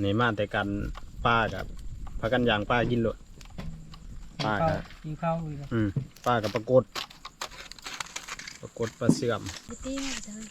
มนี่มาแต่กันป้ากับพากันยางป้ากินโลดป้าข้าวกับ กินข้าวอีกแล้วอืมป้ากับปรากฏปรากฏปลาเสื่อม đi tiên rồi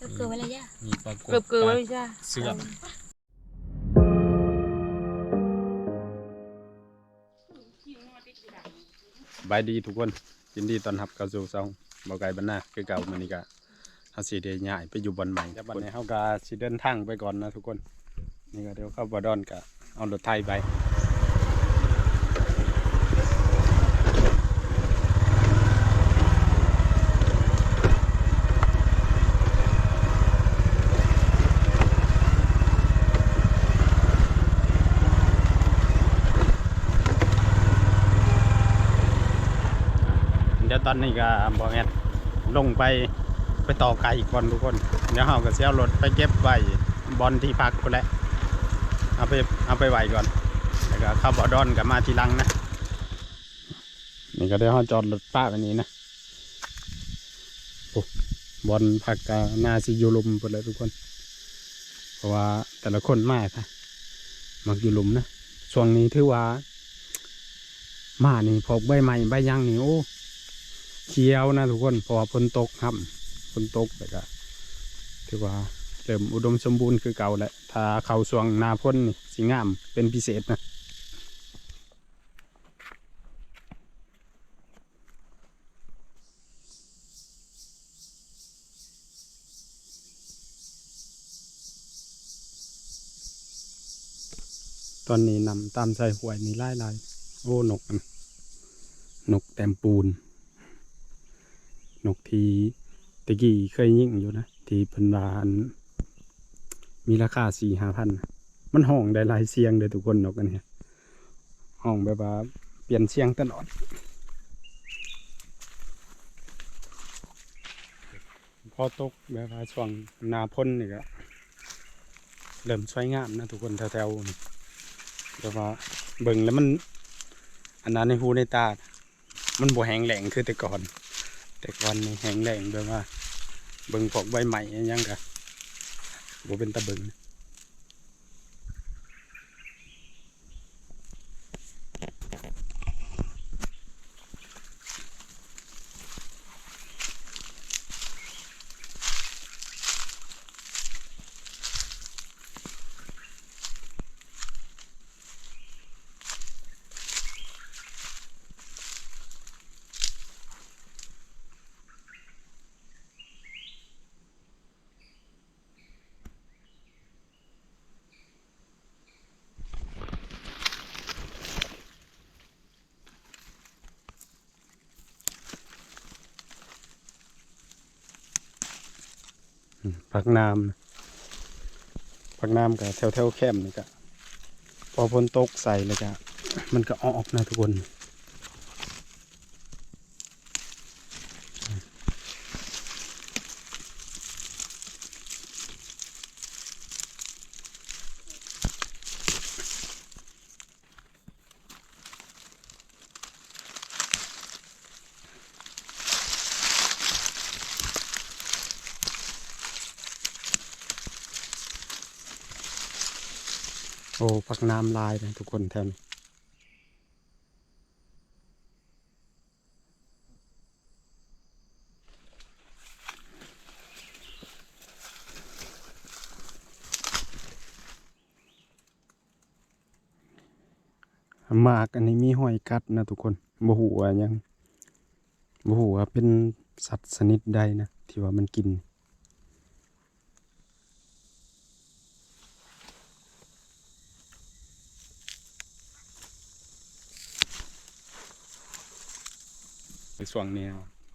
Đâu cười vậy là gì มีปรากฏเกือบเกือบไม่ใช่เสื่อมบายดีทุกคนยินดีต้อนรับเข้าสู่ซองบ่ไก่บรรณาคือเก่ามื้อนี้ก็ เฮาสิได้ย้ายไปอยู่บอนใหม่แต่บัดนี้เฮาก็สิเดินทางไปก่อนนะทุกคน นี่ก็เดี๋ยวเข้าบ่ดอนก็เอารถไทยไปเดี๋ยวตอนนี้ก็บอแมนลงไป ไปต่อไกลอีกคนทุกคน เดี๋ยวเราก็เสียรถไปเก็บไว้บอลที่พักคนแหละเอาไปเอาไปไหว้ก่อน แล้วก็เข้าบ่อดอนกับมาทีลังนะ นี่ก็เดี๋ยวเราจอดรถป้าไปนี้นะบอลพักกับนาซิยูลุมหมดเลยทุกคน เพราะว่าแต่ละคนมากค่ะมักยูลุมนะ ช่วงนี้ถือว่า มานี่พกใบใหม่ใบยางนี่โอ้เขียวนะทุกคนเพราะว่าฝนตกครับ ฝนตกแต่ก็ถือว่าเริ่มอุดมสมบูรณ์คือเก่าแหละถ้าเขาช่วงนาพ้นนี่สิงามเป็นพิเศษนะตอนนี้นำตามใจหวยมีไล่ลายโอ้นกนกแต้มปูน นกที ตะกี้เคยยิ่งอยู่นะที่เป็นวานมีราคาสี่ห้าพันมันห้องได้หลายเสียงเลยทุกคนนกอันเนี้ยห้องแบบว่าเปลี่ยนเสียงตลอดพอตกแบบว่าช่วงนาพ้นนี่ก็เริ่มสวยงามนะทุกคนแถวๆนี่แบบว่าเบิ่งแล้วมัน อันนั้นในหูในตา มันบ่แห้งแหลงคือแต่ก่อน แต่ก่อนนี่แห้งแรงแบบว่า เบิ่งพวกใบใหม่ยังกะบ่เป็นตะเบิ่ง ผักน้ำผักน้ำกับแถวแถวแคมนี่ก็พอฝนตกใส่เลยจ้ะมันก็ออกนะทุกคน โอ้ผักน้ำลายนะทุกคนแถวนี้หมากอันนี้มีหอยกัดนะทุกคนบหูว่าหยังบหูว่าเป็นสัตว์ชนิดใดนะ ที่ว่ามันกิน ในช่วงนี้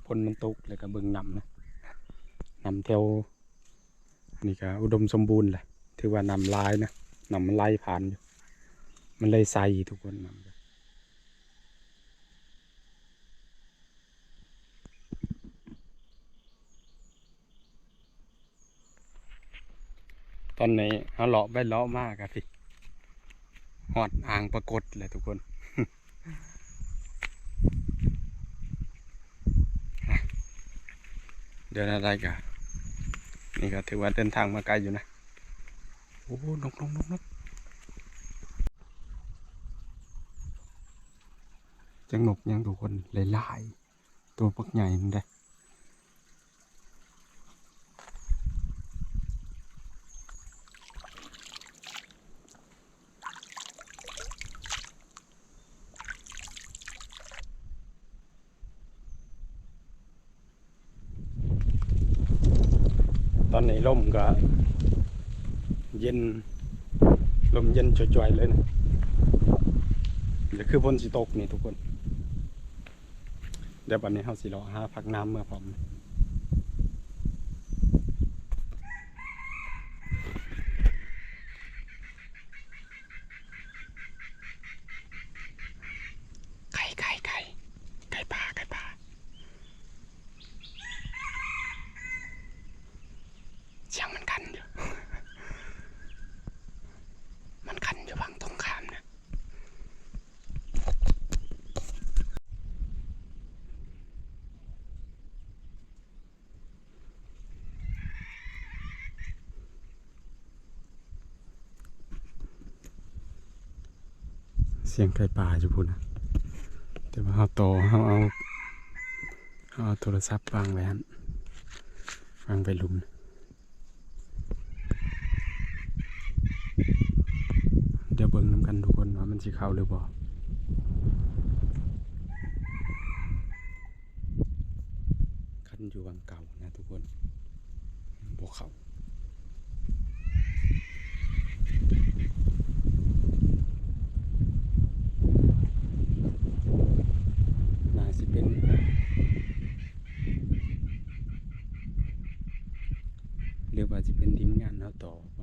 พลมันตกแล้วก็เบิ่งนำนะนำแถวนี่ก็อุดมสมบูรณ์แหละถือว่านำลายนะนำมันไล่ผ่านอยู่ มันเลยใส่ทุกคนนำตอนนี้เขาเลาะไปเลาะมากอะพี่หอดอ่างปรากฏเลยทุกคน เดินอะไรกันนี่ก็ถือว่าเดินทางมาไกลอยู่นะ โอ้นกนกนกนกจังนกยังทุกคนหลายๆตัวปักใหญ่นั่นได้อตอนนี้ล มก็เย็น ลมเย็นจ่อยๆเลยนะเดี๋ยวคือฝนสิตกนี่ทุกคน เดี๋ยววันนี้เขาสิรอหาพักน้ำเมื่อพร้อม ไก่ไก่ไก่ไก่ป่าไก่ป่าเสียงมันคันอยู่ มันคันอยู่ฝั่งตรงข้ามนะ เสียงไก่ป่าอยู่พุ่นนะแต่ว่าเขาโตเขาเอาเขาเอาโทรศัพท์วางไว้ฮันวางไปลุมนเดี๋ยวเบิ่งน้ำกันทุกคนว่ามันสิเข้าหรือบ่คันอยู่วังเก่านะทุกคนบ่เขาสิเป็น หรือว่าจะเป็นทีมงานเราต่อบ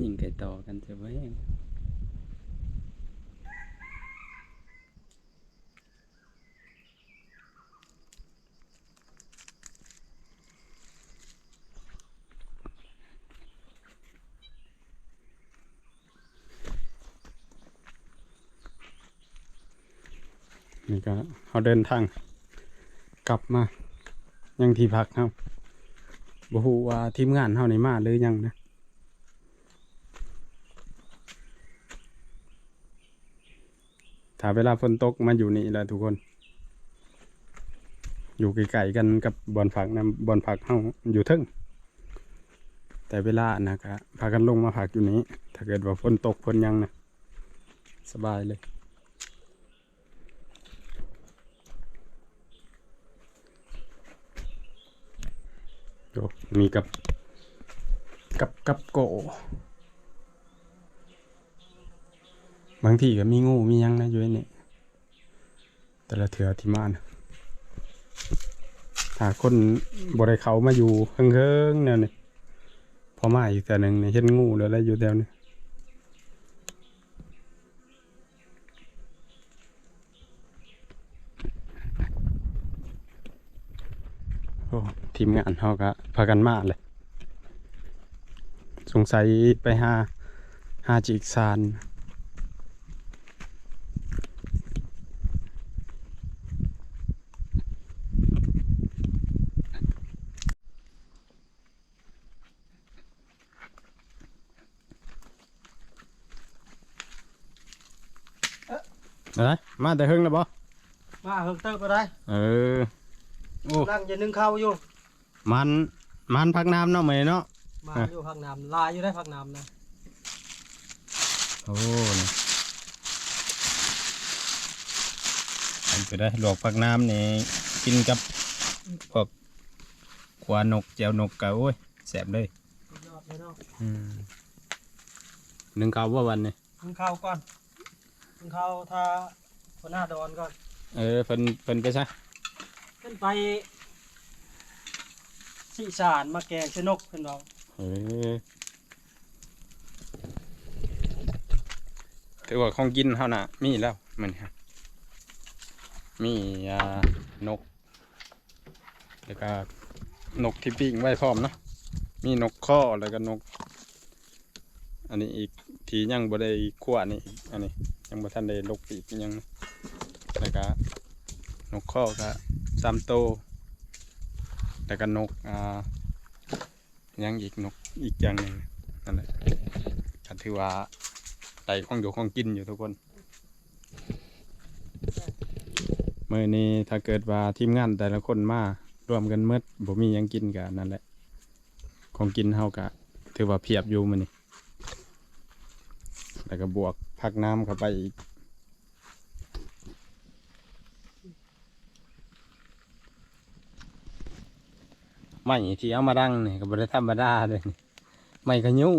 ยิงไก่ต่อกันจะไว้นี่ก็เขาเดินทางกลับมายังที่พักครับ บ่ฮู้ว่าทีมงานเฮานี่มาหรือยังนะถ้าเวลาฝนตกมาอยู่นี่แหละทุกคน อยู่ไกลๆกันกับบอนผักนะบอนผักเฮาอยู่ทึ่งแต่เวลานะก็พากันลงมาผักอยู่นี้ ถ้าเกิดว่าฝนตกฝนยังนะสบายเลย โอ้ มีกับกับกับโก บางทีก็มีงูมียังนะอยู่ในนี่แต่ละเถื่อที่มานะถ้าคนบริเขามาอยู่เฮิงๆเนี่ยนี่พอมาอีกแต่หนึ่งเนี่ยเห็นงูหรืออะไรอยู่แถวนี้โอ้ ทีมงานเขาก็พากันมาเลย สงสัยไปหาหาจิกซานอะไรมาแต่เฮิงแล้วบ่มาเฮิงเตอร์ก็ได้ เออ โอ้นั่งจะนึ่งข้าวอยู่ มันมันพักน้ำเนาะเหมยเนาะมาอะอยู่พักน้ำลายอยู่ได้พักน้ำนะโอ้นี่อันจะได้หลวกพักน้ำนี่กินกับพวกขวานกแจวนกกะโอ้ยแสบเลยสุดยอดเลยเนาะอืมหนึ่งข้าวว่าวันนี่นึ่งข้าวก่อนนึ่งข้าวทาหัวหน้าดอนก่อนเออเพิ่นเพิ่นไปซะขึ้นไป สีสารมาแกงชนกขึ้นเราเออถือว่าของกินเฮาน่ะ มีแล้วมันครับมีอ่านก แล้วก็นกที่ปิ้งไว้พร้อมเนาะมีนกข้อแล้วก็นก อันนี้อีกทียังบ่ได้คั่วนี่อีกอันนี้ ยังบ่ทันได้ลกปีกอิหยังนะแล้วก็นกข้อก็สามโตว แล้วก็นกอ่ายังอีกนกอีกอย่างหนึ่งนั่นแหละก็ถือว่าได้ของอยู่ของกินอยู่ทุกคนเมื่อนี้ถ้าเกิดว่าทีมงานแต่ละคนมารวมกันเมื่อบ่มียังกินกันนั่นแหละ ของกินเฮากะถือว่าเพียบอยู่มื้อนี้แล้วก็บวกพักน้ำเข้าไปอีก ไม่ที่เอามาดังนี่ก็บริธรรมดาเลยนี่ไม่กระยุ่ง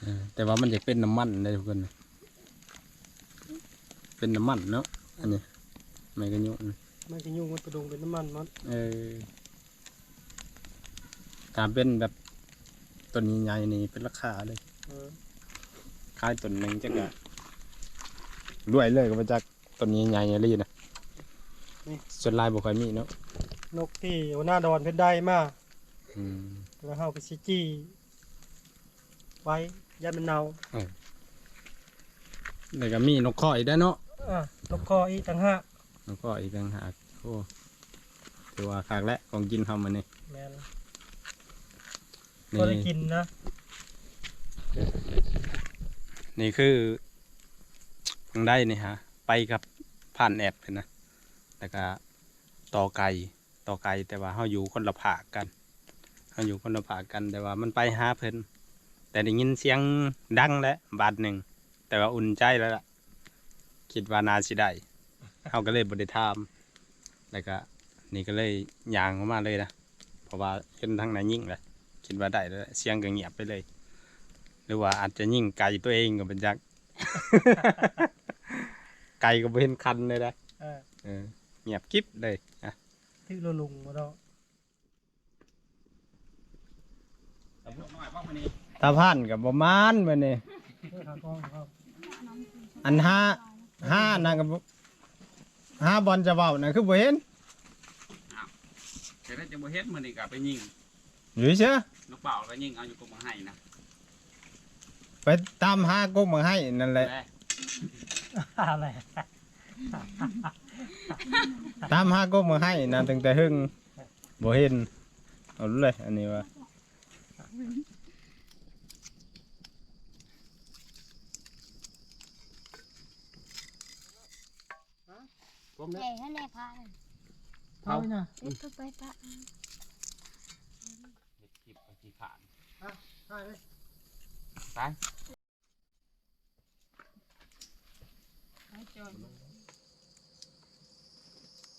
เออแต่ว่ามันจะเป็นน้ำมันเลยทุกคนน่ะเป็นน้ำมันเนาะอันนี้ไม่กระยุ่งมันจะยุ่งมันกระดงเป็นน้ำมันมันเออการเป็นแบบต้นใหญ่ๆนี่เป็นราคาเลยเออขายต้นหนึ่งจักอะรวยเลยก็มาจากต้นใหญ่ๆเลยนะส่วนลายบ่ค่อยมีเนาะ นกที่หัวหน้าดอนเพชรได้มาอืม แล้วเฮาไปซิจี้ไว้ยันมันเนาแล้วก็มีนกข้ออีกได้อเนาะอะนกคออีกต่างหากแล้วก็อีกต่างหากโอ้ถือว่าคากและของกินทำมันนี่แม่นนี่ก็ได้กินนะนี่คือเพิ่งได้นี่ฮะ ไปกับผ่านแอดเลยนะแล้วก็ต่อไก่ ต่อไก่แต่ว่าเขาอยู่คนละผากกันเขาอยู่คนละผากกันแต่ว่ามันไปหาเพิ่นแต่ได้ยินเสียงดังแล้วบาทหนึ่งแต่ว่าอุ่นใจแล้วล่ะคิดว่านาสิได้เขาก็เลยบริทามแล้วก็นี่ก็เลยยางออกมาเลยนะเพราะว่าเห็นทางไหนยิ่งเลยคิดว่าได้แล้วแหละเสียงก็เงียบไปเลย หรือว่าอาจจะยิ่งไกลตัวเองก็เป็นจักไกลก็บ่เห็นคันเลยนะเออเออเงียบกิ๊บเลยอะ ที่เราลุงมาเนาะตาพันกับประมาณมื้อนี้เพื่อหากล้องครับอันห้าห้านะกับห้าบอลจะเว้านะคือบ่เห็นแต่ถ้าจะบ่เฮ็ดมื้อนี้ก็ไปยิงอยู่เชื่อนกเป่าก็ยิงเอาอยู่กบมาให้นะไปตามหากกมาให้นั่นแหละและอะไร ตามหากกมาให้นั่นตั้งแต่หึงบ่เห็นเอาเลยอันนี้ว่าผมเนี่ยแก่ให้แน่พาเลยเอาไว้นะเด็กก็ไปปะเฮ็ดคลิปก็สิขานใช่ไหมไป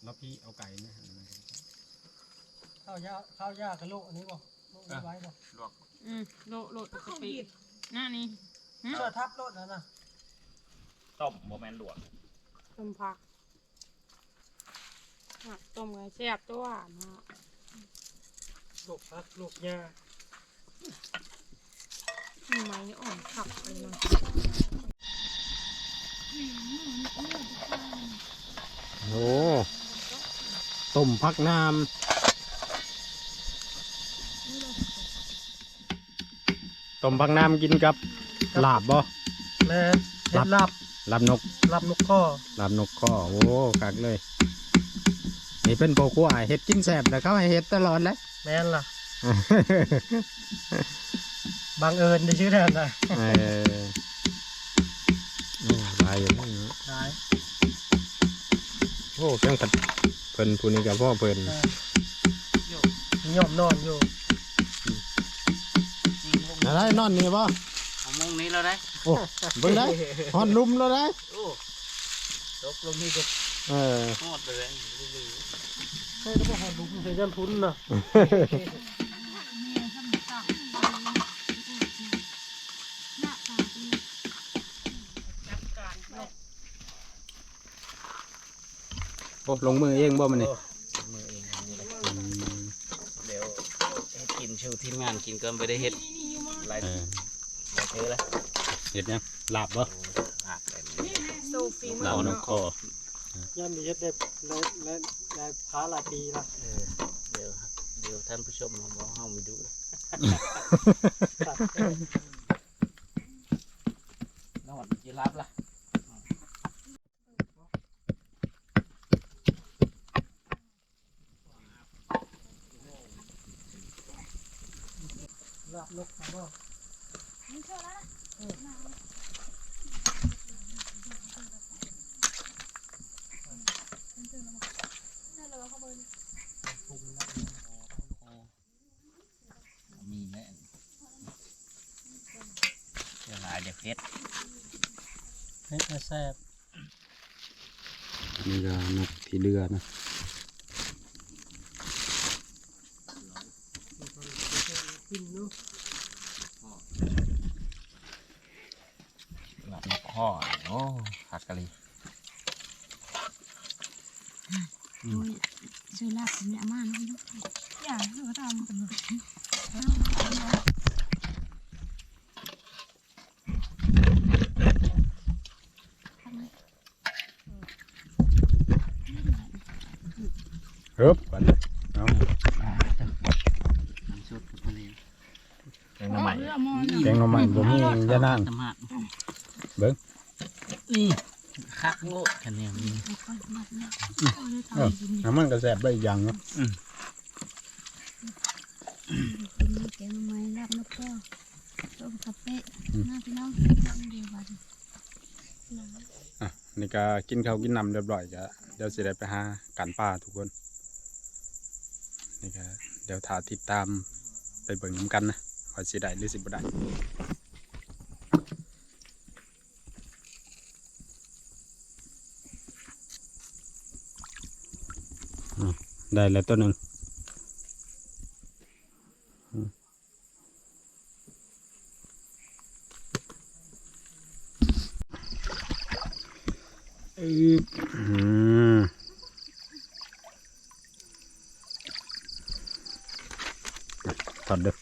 แล้วพี่เอาไก่นะข้าวยาข้าวยากกับโลกอันนี้บ่โลกนี้ไว้บ่ลวกอืมโลโลดกะปิหน้านี้เสื้อทับโลดนะนะต้มบ่แม่นลวกต้มผักผักต้มไงแซ่บตัวหวานเนาะโลกพักโลกยามีไม้นี่อ่อนขับเลยนะโอ้ ต้มพักน้ำต้มพักน้ำกินกับลาบบ่แม่นเฮ็ดลับลาบนกลับนกข้อลาบนกข้อโอ้กักเลยนี่เป็นโปกัวเฮ็ดกินแสบแต่เขาให้เฮ็ดตลอดเลยแม่นล่ะบังเอิญได้ชื่อแทนนะเออโอ้ลายอยู่นั่นเนาะได้โอ้เครื่องขัด เพิ่นผู้นี้กับพ่อเพิ่นยอมนอนอยู่ยิงลงอะไรนอนนี่บ่เอามงนี้แล้วได้โอ้เบิ่งได้ฮอดลุมแล้วได้โอ้ตกลงนี่ก็เออฮอดไปเลยใช่แล้วบ่หอดลุกใส่ยันพุนน่ะ โอ้ลงมือเองบ่มันนี่มือเองนี่แหละเดี๋ยวให้กินชูทีมงานกินก็ไม่ได้เฮ็ดหลายเออหลายเทื่อแล้วเฮ็ดยังลาบบ่หักแต่นี่โซฟีมืลาบนกข้อย่านมีเฮ็ดได้และและและพาหลายปีละเออเดี๋ยวเดี๋ยวท่านผู้ชมมาบอกเฮาไปดูเลย ดอกลกของบอกมันเท่าแล้วนะมีแน่เดี๋ยวหลายเดี๋ยวเพชรเพชรแซ่บนี่ก็นกที่เดือนะ อ้หักกะลีซื้อลาบเนี่ยมาเนะอย่างเราทำเป็นเฮ้บไปเลยเอาน้ำซุปกับทะเลแกงหน่อไม้แกงหน่อไม้บ่มียะนั่ง นี่คักโง่กันเนี่ยมีเออน้ำมันก็แซ่บได้อีกอย่างเนาะกินแกงไม้ลาบนกก็ต้มกาแฟน้าพี่น้องเดียวกันอะนี่ก็กินข้าวกินน้ำเรียบร้อยก็เดี๋ยวสิได้ไปหาการป่าทุกคน นี่ก็เดี๋ยวถ่าติดตามไปเบิ่งนำกันนะว่าสิได้หรือสิบ่ได้อะ ได้แล้วตัวหนึ่งอืมอึ๊บอืมถอดเด้อ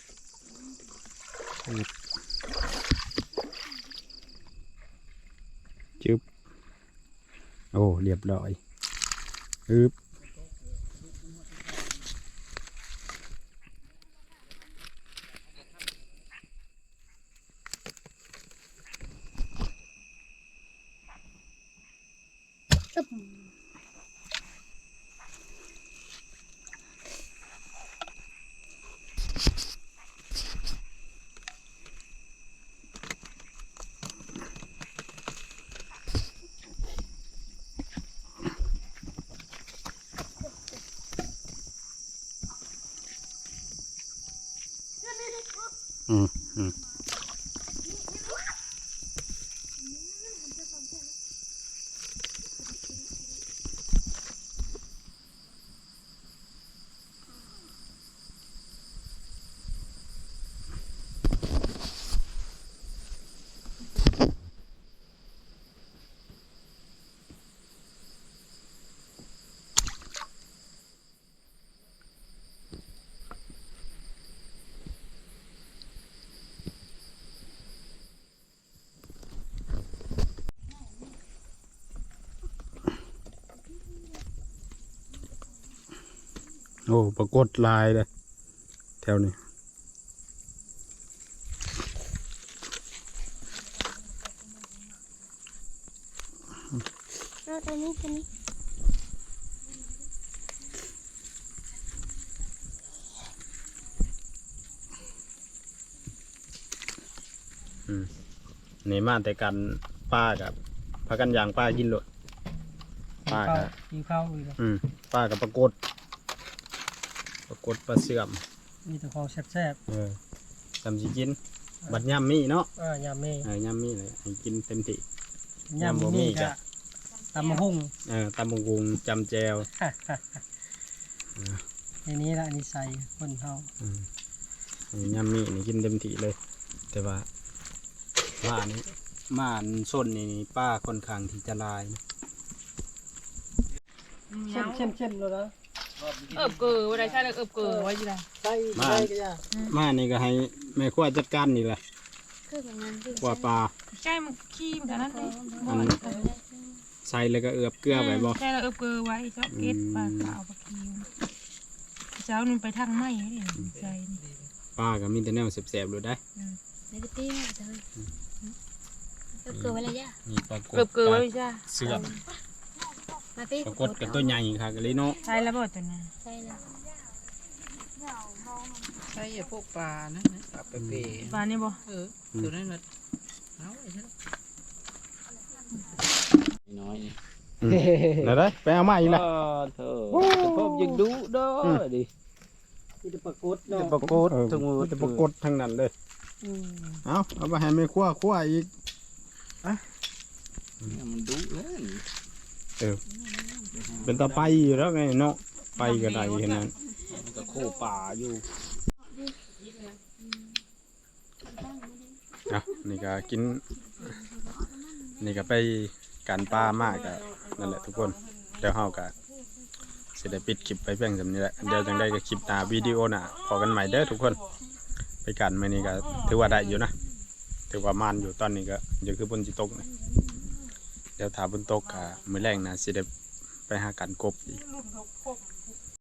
จึ๊บ โอ้ เรียบร้อยอึบ อืม โอ้ปรากฏลายเลยแถวนี้เราตัวนี้ตัวนี้นี่มาแต่กันป้ากับพากันยางป้ากินโลดป้าข้าวกับกินข้าวอีกแล้วอืมป้ากับปรากฏปรา กฏปลาเสื่อมมีแต่ของแซ่บเออจำสิกิน บัดย่ำมีเนาะๆอ่ายามนี้เออย่ำมีเลยให้กินเต็มที่ ยามยามบ่มีนี้ก็ก็ตำมะฮุ่งเออตำบักหุงจำแจวในนี้ละนิสัยคนเฮาอืมให้ย่ำมีนี่กินเต็มที่เลย แต่ว่าว่านี่มาอันส้นนี่ป้าค่อนข้างที่จะลายนะเข้มเข้มเข้มเลยนะ เอิบเกลือว่าได้ใช่เลยเอิบเกลือไว้จีไรใส่ใส่ก็ยามานี่ก็ให้แม่ครัวจัดการนี่แหละคือแบบนั้นดิครัวปลาใช่มันขี้มันแต่นั้นเลยอันใส่แล้วก็เอือบเกลือไว้บ่ใช่เราเอิบเกลือไว้เจ้าเก็ดปลาขาวปลาคิวเจ้านี่ไปทางไหม้เลยใจนี่ปลาก็มีแต่แนวแสบๆเลยได้ไม่ได้ตีไม่ได้ก็เกิดไว้แล้วย่ามีปลากดเอิบเกลือปไว้ลาจ้าเสื่อม มาพี่ปลากดกับตัวใหญ่ค่ะกะลิเนาะใช่แล้วบ่ตัวนั้นใช่แล้วใช่อย่าพวกปลานะนะปลาเปเปปลานี่บ่เออตัวนั้นน่ะเอาไอ้เช่นน้อยอืมเดี๋ยวได้ไปเอามาอีกละเธอจะพบยังดูเด้อดิมีแต่ปรากฏจะเนาะปรากฏเออทั้งหมดมีแต่ปรากฏทั้งนั้นเลยอืมเอาเอาไปให้แม่ครัวครัวอีกเนี่ยมันดูแล้ วนี่เป็นตาไปอยู่แล้วไงเนาะไปก็ได้แค่นั้นมันก็โคป่าอยู่อะนี่ก็กิน นี่ก็ไปการปลามากก็นั่นแหละทุกคนเดี๋ยวเฮาก็สิได้ปิดคลิปไปเพียงสำนี้แหละเดี๋ยวจังได้ก็คลิปหน้าวิดีโอหน้าพอกันใหม่เด้อทุกคน ไปกันมื้อนี้ก็ถือว่าได้อยู่นะ ถือว่ามานอยู่ตอนนี้ก็เดี๋ยวคือบนจิตกนะ เดี๋ยวถาบนโต๊ะกะมือแรงนะสิได้ไปหากันกบอีก